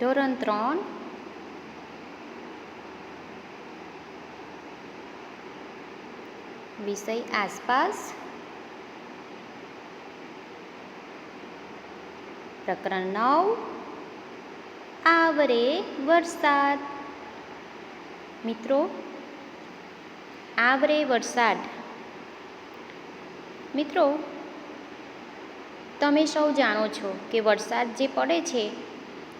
ધોરણ ત્રણ. વિષય આસપાસ. પ્રકરણ નવ. આવરે વરસાદ. મિત્રો, આવરે વરસાદ. મિત્રો, તમે સૌ જાણો છો કે વરસાદ જે પડે છે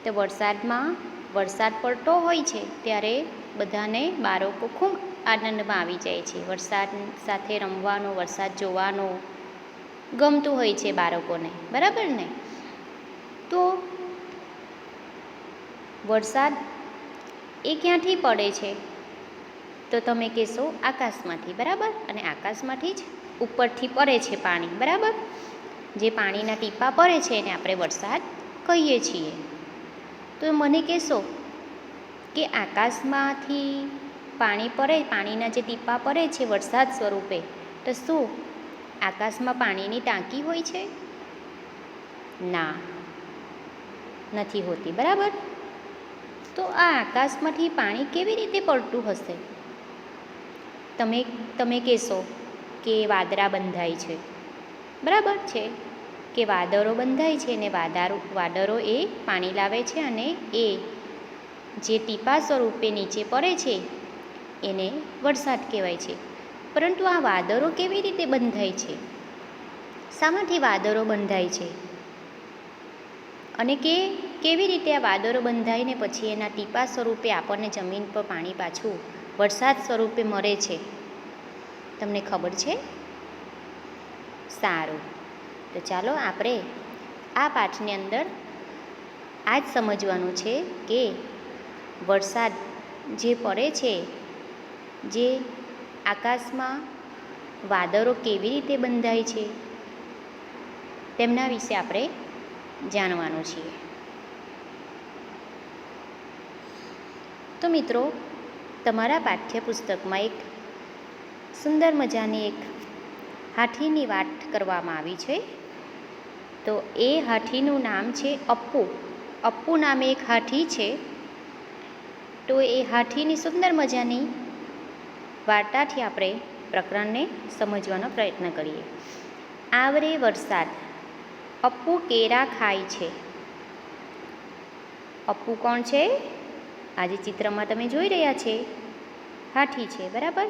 તે વરસાદમાં વરસાદ પડતો હોય છે, ત્યારે બધાને બાળકો ખૂબ આનંદમાં આવી જાય છે. વરસાદ સાથે રમવાનો, વરસાદ જોવાનો ગમતું હોય છે બાળકોને, બરાબર ને? તો વરસાદ એ ક્યાંથી પડે છે? તો તમે કહેશો આકાશમાંથી, બરાબર? અને આકાશમાંથી જ ઉપરથી પડે છે પાણી, બરાબર? જે પાણીના ટીપા પડે છે એને આપણે વરસાદ કહીએ છીએ. તો મને કહેશો કે આકાશમાંથી પાણી પડે, પાણીના જે ટીપા પડે છે વરસાદ સ્વરૂપે, તો શું આકાશમાં પાણીની ટાંકી હોય છે? ના, નથી હોતી, બરાબર? તો આ આકાશમાંથી પાણી કેવી રીતે પડતું હશે? તમે તમે કહેશો કે વાદળા બંધાય છે, બરાબર છે? કે વાદળો બંધાય છે ને વાદારો, વાદળો એ પાણી લાવે છે અને એ જે ટીપા સ્વરૂપે નીચે પડે છે, એને વરસાદ કહેવાય છે. પરંતુ આ વાદળો કેવી રીતે બંધાય છે? શામાંથી વાદળો બંધાય છે? અને કે કેવી રીતે આ વાદળો બંધાઈને પછી એના ટીપા સ્વરૂપે આપણને જમીન પર પાણી પાછું વરસાદ સ્વરૂપે મળે છે? તમને ખબર છે? સારું. તો ચાલો આપણે આ પાઠની અંદર આ જ સમજવાનું છે કે વરસાદ જે પડે છે, જે આકાશમાં વાદળો કેવી રીતે બંધાય છે, તેમના વિશે આપણે જાણવાનું છીએ તો મિત્રો, તમારા પાઠ્યપુસ્તકમાં એક સુંદર મજાની એક હાથીની વાત કરવામાં આવી છે. તો એ હાથીનું નામ છે અપ્પુ. અપ્પુ નામે એક હાથી છે. તો એ હાથીની સુંદર મજાની વાર્તાથી આપણે પ્રકરણને સમજવાનો પ્રયત્ન કરીએ. આવરે વરસાદ, અપ્પુ કેરા ખાય છે. અપ્પુ કોણ છે? આજે ચિત્રમાં તમે જોઈ રહ્યા છે. હાથી છે. બરાબર.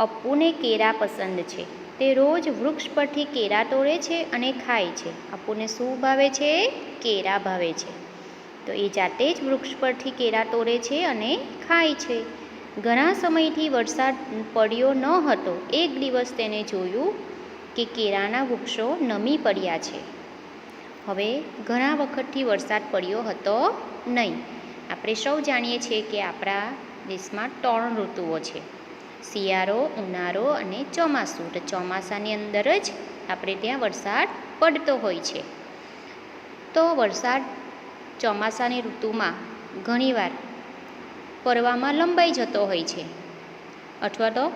અપ્પુને કેરા પસંદ છે. તે રોજ વૃક્ષ પરથી કેરા તોડે છે અને ખાય છે. આપણને શું ભાવે છે? કેરા ભાવે છે. તો એ જાતે જ વૃક્ષ પરથી કેરા તોડે છે અને ખાય છે. ઘણા સમયથી વરસાદ પડ્યો ન હતો. એક દિવસ તેને જોયું કે કેરાના વૃક્ષો નમી પડ્યા છે. હવે ઘણા વખતથી વરસાદ પડ્યો હતો નહીં. આપણે સૌ જાણીએ છીએ કે આપણા દેશમાં ત્રણ ઋતુઓ છે. શિયાળો, ઉનાળો અને ચોમાસું. તો ચોમાસાની અંદર જ આપણે ત્યાં વરસાદ પડતો હોય છે. તો વરસાદ ચોમાસાની ઋતુમાં ઘણીવાર પડવામાં લંબાઈ જતો હોય છે. અથવા તો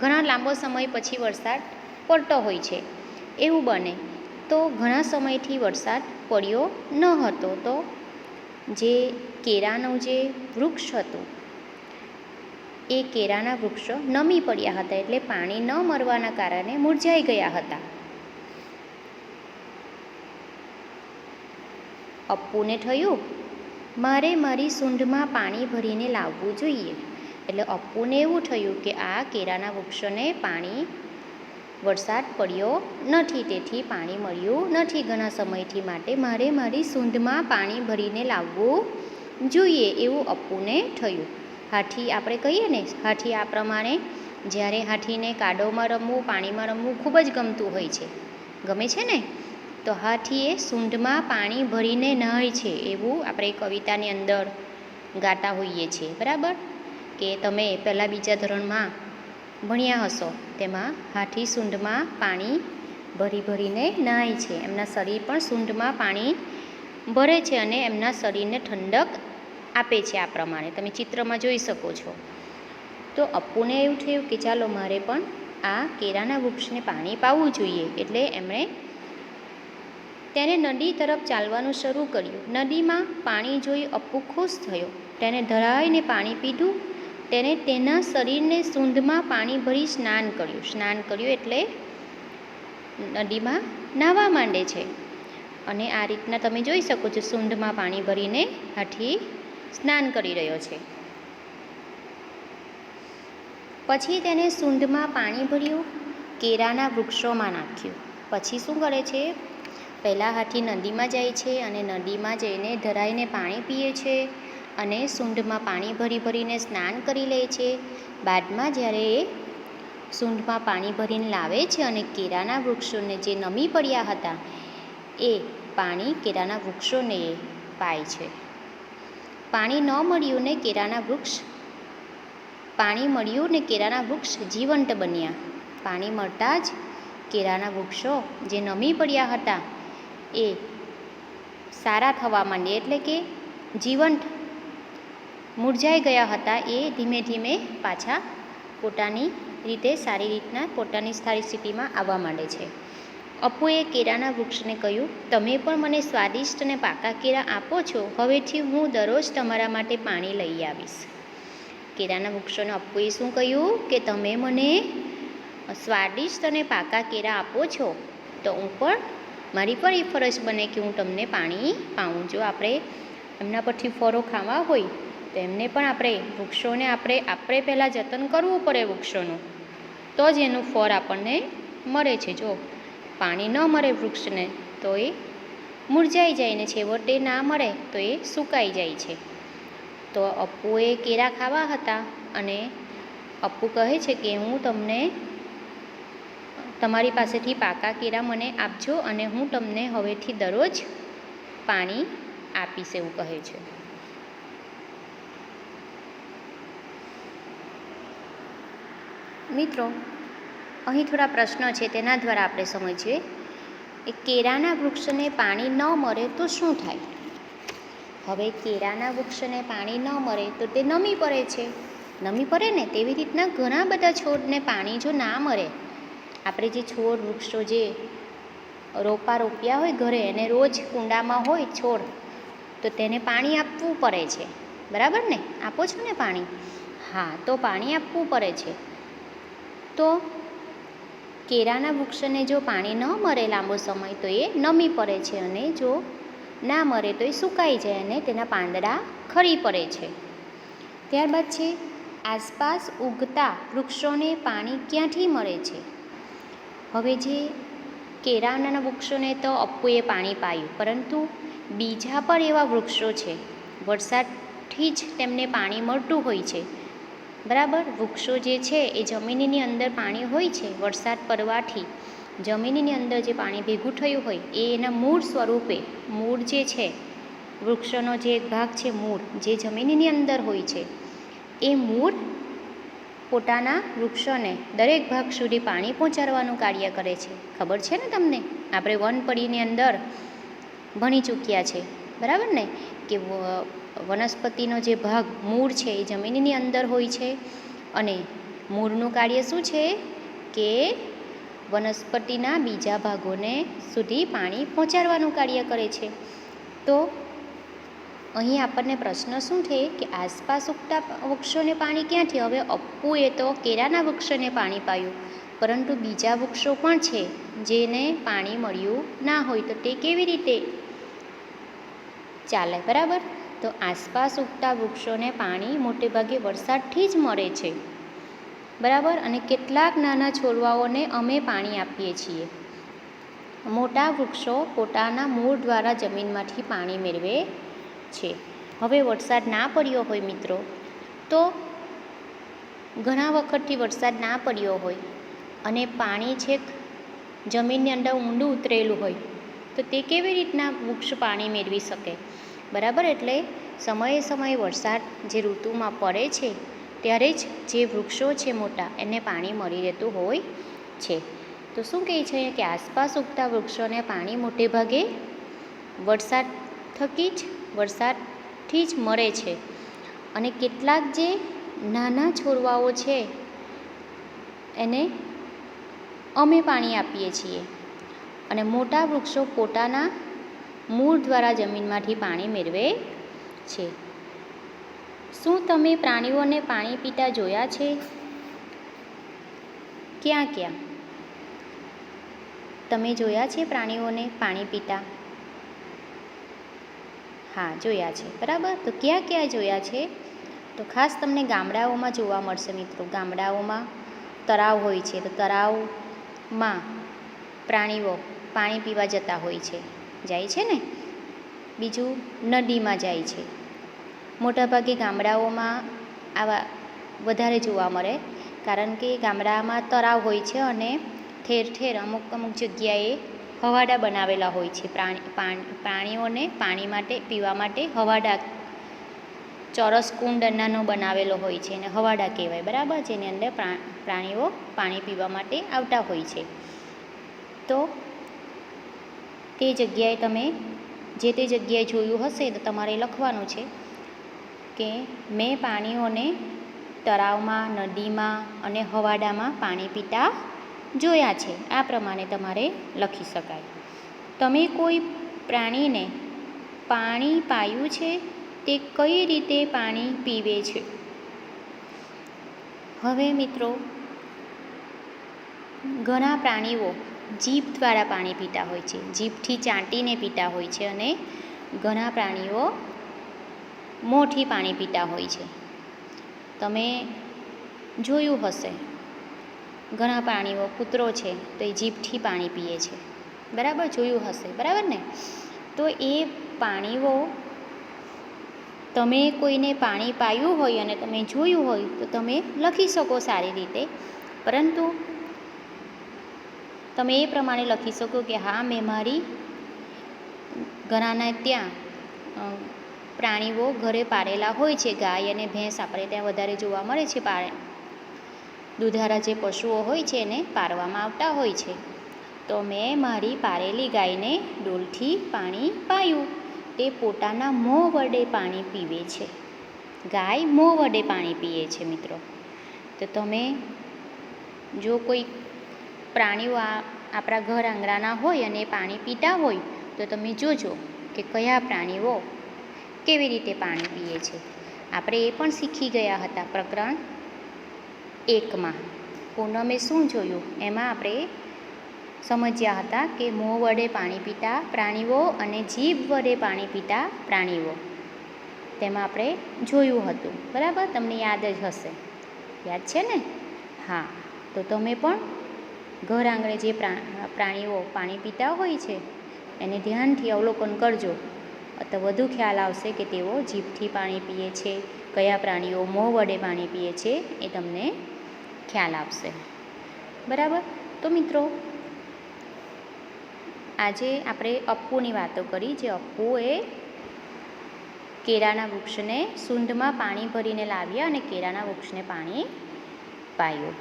ઘણા લાંબો સમય પછી વરસાદ પડતો હોય છે. એવું બને તો ઘણા સમયથી વરસાદ પડ્યો ન હતો. તો જે કેરાનું જે વૃક્ષ હતું એ કેરાના વૃક્ષો નમી પડ્યા હતા એટલે પાણી ન મળવાના કારણે મુરઝાઈ ગયા હતા. અપ્પુને થયું, મારે મારી સૂંઢમાં પાણી ભરીને લાવવું જોઈએ. એટલે અપ્પુને એવું થયું કે આ કેરાના વૃક્ષોને પાણી, વરસાદ પડ્યો નથી, તેથી પાણી મળ્યું નથી. ઘણા સમયથી માટે મારે મારી સૂંઢમાં પાણી ભરીને લાવવું જોઈએ એવું અપ્પુને થયું. હાથી આપણે કહીએ ને, હાથી આ પ્રમાણે જ્યારે હાથીને કાદવમાં રમવું, પાણીમાં રમવું ખૂબ જ ગમતું હોય છે. ગમે છે ને? તો હાથીએ સૂંઢમાં પાણી ભરીને નહાય છે એવું આપણે કવિતાની અંદર ગાતા હોઈએ છીએ બરાબર? કે તમે પહેલાં બીજા ધોરણમાં ભણ્યા હશો, તેમાં હાથી સૂંઢમાં પાણી ભરી ભરીને નહાય છે. એમના શરીર પણ સૂંઢમાં પાણી ભરે છે અને એમના શરીરને ઠંડક આપે છે આ પ્રમાણે. તમે ચિત્રમાં જોઈ શકો છો. તો અપ્પુને એવું થયું કે ચાલો મારે પણ આ કેરાના વૃક્ષને પાણી પાવું જોઈએ. એટલે એમણે તેને નદી તરફ ચાલવાનું શરૂ કર્યું. નદીમાં પાણી જોઈ અપ્પુ ખુશ થયો. તેને ધરાઈને પાણી પીધું. તેને તેના શરીરને સૂંધમાં પાણી ભરી સ્નાન કર્યું. સ્નાન કર્યું એટલે નદીમાં નાહવા માંડે છે. અને આ રીતના તમે જોઈ શકો છો, સૂંઢમાં પાણી ભરીને હાથી સ્નાન કરી રહ્યો છે. પછી તેને સૂંઢમાં પાણી ભર્યું, કેરાના વૃક્ષોમાં નાખ્યું. પછી શું કરે છે? પહેલાં હાથી નદીમાં જાય છે અને નદીમાં જઈને ધરાઈને પાણી પીએ છે અને સૂંઢમાં પાણી ભરી ભરીને સ્નાન કરી લે છે. બાદમાં જ્યારે એ સૂંઢમાં પાણી ભરીને લાવે છે અને કેરાના વૃક્ષોને જે નમી પડ્યા હતા, એ પાણી કેરાના વૃક્ષોને પાય છે. પાણી ન મળ્યું ને કેરાના વૃક્ષ. પાણી મળ્યું ને કેરાના વૃક્ષ જીવંત બન્યા. પાણી મળતા જ કેરાના વૃક્ષો જે નમી પડ્યા હતા એ સારા થવા માંડ્યા એટલે કે જીવંત મુરઝાઈ ગયા હતા એ ધીમે ધીમે પાછા પોતાની રીતે સારી રીતના પોતાની સારી સ્થિતિમાં આવવા માંડે છે. અપ્પુએ કેરાના વૃક્ષને કહ્યું, તમે પણ મને સ્વાદિષ્ટ અને પાકા કેરા આપો છો, હવેથી હું દરરોજ તમારા માટે પાણી લઈ આવીશ. કેરાના વૃક્ષોને અપ્પુએ શું કહ્યું, કે તમે મને સ્વાદિષ્ટ અને પાકા કેરા આપો છો, તો હું પણ, મારી પણ એ ફરજ બને કે હું તમને પાણી પાઉં. જો આપણે એમના પરથી ફળો ખાવા હોય, તો એમને પણ આપણે વૃક્ષોને આપણે આપણે પહેલાં જતન કરવું પડે વૃક્ષોનું. તો જ એનું ફળ આપણને મળે છે, જો. પાણી ન મળે વૃક્ષને, તો એ મુરઝાઈ જાય ને છેવટે ના મળે, તો એ સુકાઈ જાય છે. તો અપ્પુએ કેરા ખાવા હતા અને અપ્પુ કહે છે કે, હું તમને તમારી પાસેથી પાકા કેરા મને આપજો અને હું તમને હવેથી દરરોજ પાણી આપીશ, એવું કહે છે. મિત્રો અહીં થોડા પ્રશ્નો છે, તેના દ્વારા આપણે સમજીએ. એ કેરાના વૃક્ષને પાણી ન મળે તો શું થાય? હવે કેરાના વૃક્ષને પાણી ન મળે તો તે નમી પડે છે. નમી પડે ને તેવી રીતના ઘણા બધા છોડને પાણી જો ના મળે. આપણે જે છોડ, વૃક્ષો જે રોપા રોપ્યા હોય ઘરે એને રોજ કુંડામાં હોય છોડ, તો તેને પાણી આપવું પડે છે. બરાબર ને? આપો છો ને પાણી? હા, તો પાણી આપવું પડે છે. તો કેરાના વૃક્ષને જો પાણી ન મળે લાંબો સમય તો એ નમી પડે છે અને જો ના મરે તો એ સુકાઈ જાય અને તેના પાંદડા ખરી પડે છે. ત્યારબાદ છે, આસપાસ ઉગતા વૃક્ષોને પાણી ક્યાંથી મળે છે? હવે જે કેરાના વૃક્ષોને તો અપ્પુએ પાણી પાયું, પરંતુ બીજા પણ એવા વૃક્ષો છે. વરસાદથી જ તેમને પાણી મળતું હોય છે. બરાબર? વૃક્ષો જે છે એ જમીનની અંદર પાણી હોય છે, વરસાદ પડવાથી. જમીનની અંદર જે પાણી ભેગું થયું હોય, એ એના મૂળ સ્વરૂપે, મૂળ જે છે, વૃક્ષોનો જે એક ભાગ છે, મૂળ, જે જમીનની અંદર હોય છે, એ મૂળ પોતાના વૃક્ષોને દરેક ભાગ સુધી પાણી પહોંચાડવાનું કાર્ય કરે છે. ખબર છે ને તમને? આપણે વનપડીની અંદર ભણી ચૂક્યા છે. બરાબર ને? કે વનસ્પતિનો જે ભાગ મૂળ છે એ જમીનની અંદર હોય છે અને મૂળનું કાર્ય શું છે કે વનસ્પતિના બીજા ભાગોને સુધી પાણી પહોંચાડવાનું કાર્ય કરે છે. તો અહીં આપણને પ્રશ્ન શું છે કે આસપાસ ઉગતા વૃક્ષોને પાણી ક્યાંથી હવે અપ્પુએ તો કેરાના વૃક્ષોને પાણી પાયું, પરંતુ બીજા વૃક્ષો પણ છે જેને પાણી મળ્યું ના હોય તો તે કેવી રીતે ચાલે? બરાબર? તો આસપાસ ઉગતા વૃક્ષોને પાણી મોટેભાગે વરસાદથી જ મળે છે. બરાબર? અને કેટલાક નાના છોડવાઓને અમે પાણી આપીએ છીએ. મોટા વૃક્ષો પોતાના મૂળ દ્વારા જમીનમાંથી પાણી મેળવે છે. હવે વરસાદ ના પડ્યો હોય મિત્રો, તો ઘણા વખતથી વરસાદ ના પડ્યો હોય અને પાણી છેક જમીનની અંદર ઊંડું ઉતરેલું હોય, તો તે કેવી રીતના વૃક્ષ પાણી મેળવી શકે? બરાબર એટલે સમયે સમયે વરસાદ જે ઋતુમાં પડે છે, ત્યારે જ જે વૃક્ષો છે મોટા એને પાણી મળી રહેતું હોય છે. તો શું કહે છે કે આસપાસ ઉગતા વૃક્ષોને પાણી મોટે ભાગે વરસાદ થકી જ, વરસાદથી જ મળે છે. અને કેટલાક જે નાના છોડવાઓ છે, એને અમે પાણી આપીએ છીએ. અને મોટા વૃક્ષો પોતાના મૂળ દ્વારા જમીનમાંથી પાણી મેળવે છે. શું તમે પ્રાણીઓને પાણી પીતા જોયા છે? ક્યાં ક્યાં? તમે જોયા છે પ્રાણીઓને પાણી પીતા? હા, જોયા છે. બરાબર? તો ક્યાં ક્યાં જોયા છે? તો ખાસ તમને ગામડાઓમાં જોવા મળશે મિત્રો. ગામડાઓમાં તળાવ હોય છે. તો તળાવમાં પ્રાણીઓ પાણી પીવા જતા હોય છે. જાય છે ને? બીજું નદીમાં જાય છે. મોટાભાગે ગામડાઓમાં આવા વધારે જોવા મળે, કારણ કે ગામડામાં તળાવ હોય છે અને ઠેર ઠેર અમુક અમુક જગ્યાએ હવાડા બનાવેલા હોય છે. પ્રાણી પ્રાણીઓને પાણી માટે, પીવા માટે હવાડા ચોરસ કુંડ નાનો બનાવેલો હોય છે અને હવાડા કહેવાય. બરાબર? જેની અંદર પ્રાણીઓ પાણી પીવા માટે આવતા હોય છે. તો તે જગ્યાએ તમે જે તે જગ્યાએ જોયું હશે તો તમારે લખવાનું છે કે મેં પ્રાણીઓને તળાવમાં, નદીમાં અને હવાડામાં પાણી પીતા જોયા છે. આ પ્રમાણે તમારે લખી શકાય. તમે કોઈ પ્રાણીને પાણી પાયું છે તે કઈ રીતે પાણી પીવે છે? હવે મિત્રો, ઘણા પ્રાણીઓ જીભ દ્વારા પાણી પીતા હોય છે. જીભથી ચાટીને પીતા હોય છે અને ઘણા પ્રાણીઓ મોંથી પાણી પીતા હોય છે. તમે જોયું હશે, ઘણા પ્રાણીઓ કૂતરો છે તો એ જીભથી પાણી પીએ છે. બરાબર? જોયું હશે. બરાબર ને? તો એ પાણીઓ તમે કોઈને પાણી પાયું હોય અને તમે જોયું હોય તો તમે લખી શકો સારી રીતે. પરંતુ તમે એ પ્રમાણે લખી શકો કે હા, મેં મારી ઘણાના ત્યાં પ્રાણીઓ ઘરે પાળેલા હોય છે, ગાય અને ભેંસ. આપણે ત્યાં વધારે જોવા મળે છે પાળે દૂધારા જે પશુઓ હોય છે, એને પાળવામાં આવતા હોય છે. તો મેં મારી પાળેલી ગાયને ડોલથી પાણી પાયું. તે પોતાના મોં વડે પાણી પીવે છે. ગાય મોં વડે પાણી પીએ છે, મિત્રો. તો તમે જો કોઈ પ્રાણીઓ આ આપણા ઘર આંગણાના હોય અને પાણી પીતા હોય, તો તમે જોજો કે કયા પ્રાણીઓ કેવી રીતે પાણી પીએ છે. આપણે એ પણ શીખી ગયા હતા પ્રકરણ એકમાં. પૂનમે શું જોયું? એમાં આપણે સમજ્યા હતા કે મોં વડે પાણી પીતા પ્રાણીઓ અને જીભ વડે પાણી પીતા પ્રાણીઓ. તેમાં આપણે જોયું હતું. બરાબર? તમને યાદ જ હશે. યાદ છે ને? હા. તો તમે પણ ઘર આંગણે જે પ્રાણીઓ પાણી પીતા હોય છે, એને ધ્યાનથી અવલોકન કરજો. તો વધુ ખ્યાલ આવશે કે તેઓ જીભથી પાણી પીએ છે, કયા પ્રાણીઓ મોં વડે પાણી પીએ છે, એ તમને ખ્યાલ આવશે બરાબર? તો મિત્રો, આજે આપણે અપ્પુની વાતો કરી, જે અપ્પુ એ કેળાના વૃક્ષને સૂંઢમાં પાણી ભરીને લાવ્યા અને કેળાના વૃક્ષને પાણી પાયું.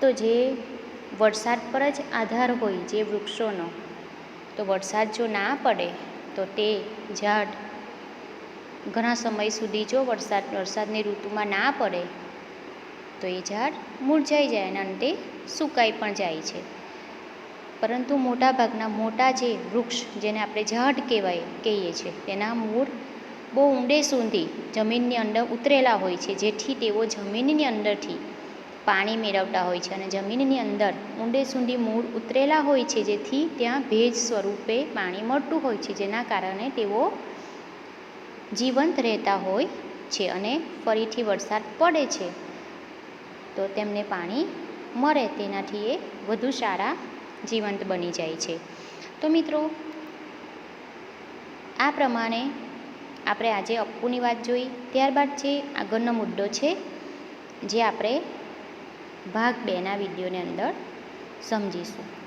તો જે વરસાદ પર જ આધાર હોય જે વૃક્ષોનો. તો વરસાદ જો ના પડે, તો તે ઝાડ ઘણા સમય સુધી જો વરસાદ, વરસાદની ઋતુમાં ના પડે, તો એ ઝાડ મુરઝાઈ જાય અને અંતે સુકાઈ પણ જાય છે. પરંતુ મોટાભાગના મોટા જે વૃક્ષ, જેને આપણે ઝાડ કહેવાય, કહીએ છીએ, તેના મૂળ બહુ ઊંડે સુધી જમીનની અંદર ઉતરેલા હોય છે. જેથી તેઓ જમીનની અંદરથી પાણી મેળવતા હોય છે અને જમીનની અંદર ઊંડે સુધી મૂળ ઉતરેલા હોય છે, જેથી ત્યાં ભેજ સ્વરૂપે પાણી મળતું હોય છે, જેના કારણે તેઓ જીવંત રહેતા હોય છે અને ફરીથી વરસાદ પડે છે. તો તેમને પાણી મળે, તેનાથી એ વધુ સારા જીવંત બની જાય છે. તો મિત્રો, આ પ્રમાણે આપણે આજે અપ્પુની વાત જોઈ. ત્યારબાદ જે આગળનો મુદ્દો છે, જે આપણે ભાગ બેના વિડીયોની અંદર સમજીશું.